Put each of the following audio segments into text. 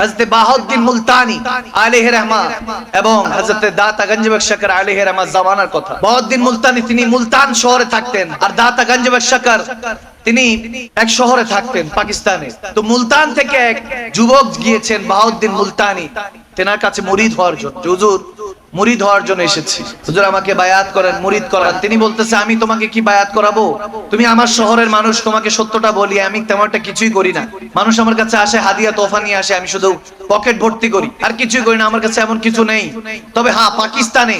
হযরত বাহাউদ্দিন মুলতানি আলাইহি রহমা এবং হজরত দাতা গঞ্জবক শাকর আলাইহি রহমা জামানার কথা। বাহাউদ্দিন মুলতানি তিনি মুলতান শহরে থাকতেন আর দাতা গঞ্জবক শাকর তিনি এক শহরে থাকতেন পাকিস্তানে। তো মুলতান থেকে এক যুবক গিয়েছেন বাহাউদ্দিন মুলতানি। তেনার কাছে মুরিদ হওয়ার জন্য। হুজুর মুরিদ হওয়ার জন্য এসেছি। হুজুর আমাকে বায়াত করেন, মুরিদ করান। তিনি বলতেছে, আমি তোমাকে কি বায়াত করাবো? তুমি আমার শহরের মানুষ, তোমাকে সত্যটা বলি, আমি তেমনটা কিছুই করি না। মানুষ আমার কাছে আসে, হাদিয়া তোফা নিয়ে আসে, আমি শুধু পকেট ভর্তি করি। আর কিছুই করি না, আমার কাছে এমন কিছু নেই। তবে হ্যাঁ পাকিস্তানে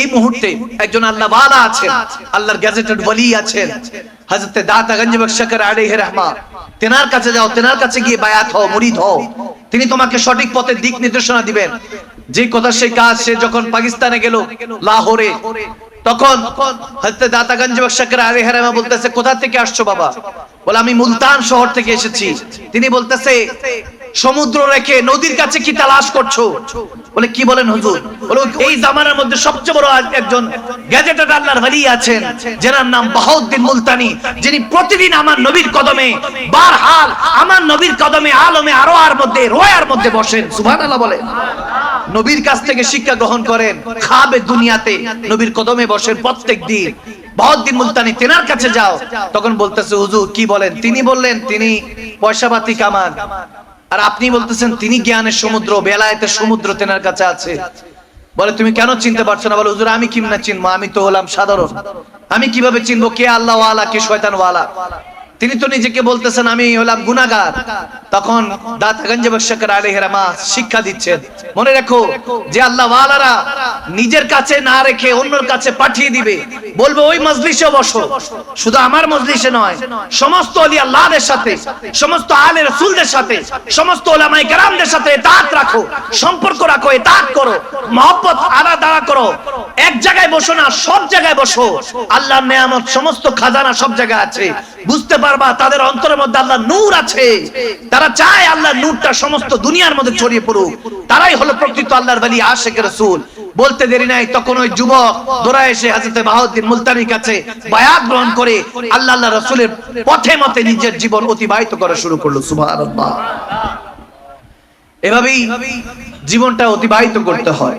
এই মুহূর্তে একজন আল্লাহ ওয়ালা আছেন, আল্লাহর গ্যাজেটেড ওয়ালি আছেন, হযরত দাতা গঞ্জ বখশকর আলাইহি রহমা তেনার কাছে যাও, তেনার কাছে গিয়ে বায়াত হও, মুরিদ হও। তিনি তোমাকে সঠিক পথের দিক নির্দেশনা দিবেন। যে কথা সেই কাজ সে যখন পাকিস্তানে গেল লাহোরে তখন হযরত দাতাগঞ্জ বখশকর আলাইহি রহমা বলতেছে কোথা থেকে আসছো বাবা? বলে আমি মুলতান শহর থেকে এসেছি। তিনি বলতেছে সমুদ্র রেখে নদীর কাছে কি তালাশ করছ? বলে কি বলেন হুজুর? বলে এই জামানার মধ্যে সবচেয়ে বড় একজন গ্যাজেটেড আল্লাহর ওয়ালি আছেন যার নাম বাহাউদ্দিন মুলতানি যিনি প্রতিদিন আমার নবীর কদমে বারহাল আমার নবীর কদমে আলমে আরও আর মধ্যে রোয়ার মধ্যে বসেন। সুবহানাল্লাহ বলে। নবীর কাছ থেকে শিক্ষা গ্রহণ করেন, খাবে দুনিয়াতে, নবীর কদমে বসেন প্রত্যেক দিন। বহুদিন মুলতানি তেনার কাছে যাও। তখন বলতেছে, হুজুর, কি বলেন? তিনি বললেন, তিনি পয়সাপাতি কামান। আর আপনি বলতেছেন, তিনি জ্ঞানের সমুদ্র, বেলায়েতের সমুদ্র তেনার কাছে আছে। বলে, তুমি কেন চিনতে পারছ না? বলে, হুজুর, আমি কিমনা চিনবো? আমি তো হলাম সাধারণ। আমি কীভাবে চিনবো? কে আল্লাহ ওয়ালা কে শয়তান ওয়ালা তিনি তো নিজেকে বলতেছেন, আমি হলাম গুনাহগার। তখন দাতাগঞ্জ বশকর আলাইহি রামা শিক্ষা দিচ্ছেন। মনে রাখো যে আল্লাহ ওয়ালারা নিজের কাছে না রেখে অন্যর কাছে পাঠিয়ে দিবে। বলবে, ওই মজলিসে বসো। শুধু আমার মজলিসে নয়, সমস্ত ওলি আল্লাহদের সাথে, সমস্ত আলে রাসূলদের সাথে, সমস্ত ওলামায়ে কেরামদের সাথে ইতাআত রাখো, সম্পর্ক রাখো ইতাআত করো, মহব্বত আলাদা করো। এক জায়গায় বসো না, সব জায়গায় বসো। আল্লাহর নেয়ামত, সমস্ত খাজানা সব জায়গায় আছে। বুঝতে পারবা, তাদের অন্তরের মধ্যে আল্লাহ নূর আছে। তারা চায় আল্লাহর নূরটা সমস্ত দুনিয়ার মধ্যে ছড়িয়ে পড়ুক। তারাই হলো প্রকৃত আল্লাহর ওয়ালি, আশিক রাসূল। বলতে দেরি নাই, তখন ওই যুবক দৌড়া এসে হযরতে বাহাউদ্দিন মুলতানির কাছে বায়াত গ্রহণ করে আল্লাহ আল্লাহ রাসূলের পথে মতে নিজের জীবন অতিবাহিত করা শুরু করল, সুবহানাল্লাহ। এভাবেই জীবনটা অতিবাহিত করতে হয়।